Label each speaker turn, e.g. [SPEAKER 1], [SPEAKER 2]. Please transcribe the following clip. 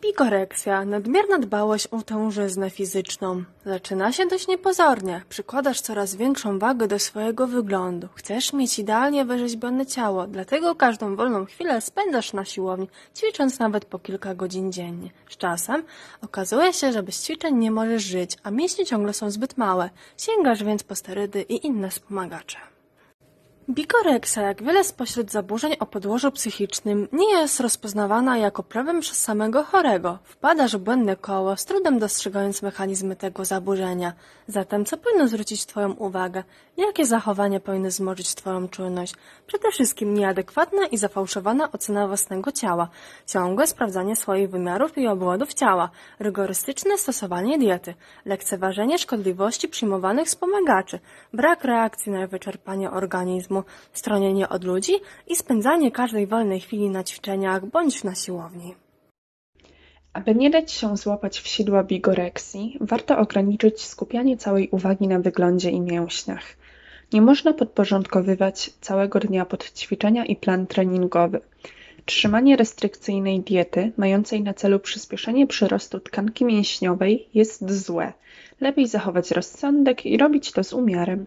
[SPEAKER 1] Bigoreksja, nadmierna dbałość o tężyznę fizyczną. Zaczyna się dość niepozornie. Przykładasz coraz większą wagę do swojego wyglądu. Chcesz mieć idealnie wyrzeźbione ciało, dlatego każdą wolną chwilę spędzasz na siłowni, ćwicząc nawet po kilka godzin dziennie. Z czasem okazuje się, że bez ćwiczeń nie możesz żyć, a mięśnie ciągle są zbyt małe. Sięgasz więc po sterydy i inne wspomagacze. Bikoreksa, jak wiele spośród zaburzeń o podłożu psychicznym, nie jest rozpoznawana jako problem przez samego chorego. Wpadasz w błędne koło, z trudem dostrzegając mechanizmy tego zaburzenia. Zatem co powinno zwrócić Twoją uwagę? Jakie zachowania powinny wzmożyć Twoją czujność? Przede wszystkim nieadekwatna i zafałszowana ocena własnego ciała, ciągłe sprawdzanie swoich wymiarów i obwodów ciała, rygorystyczne stosowanie diety, lekceważenie szkodliwości przyjmowanych wspomagaczy, brak reakcji na wyczerpanie organizmu, stronienie od ludzi i spędzanie każdej wolnej chwili na ćwiczeniach bądź na siłowni.
[SPEAKER 2] Aby nie dać się złapać w sidła bigoreksji, warto ograniczyć skupianie całej uwagi na wyglądzie i mięśniach. Nie można podporządkowywać całego dnia pod ćwiczenia i plan treningowy. Trzymanie restrykcyjnej diety, mającej na celu przyspieszenie przyrostu tkanki mięśniowej, jest złe. Lepiej zachować rozsądek i robić to z umiarem.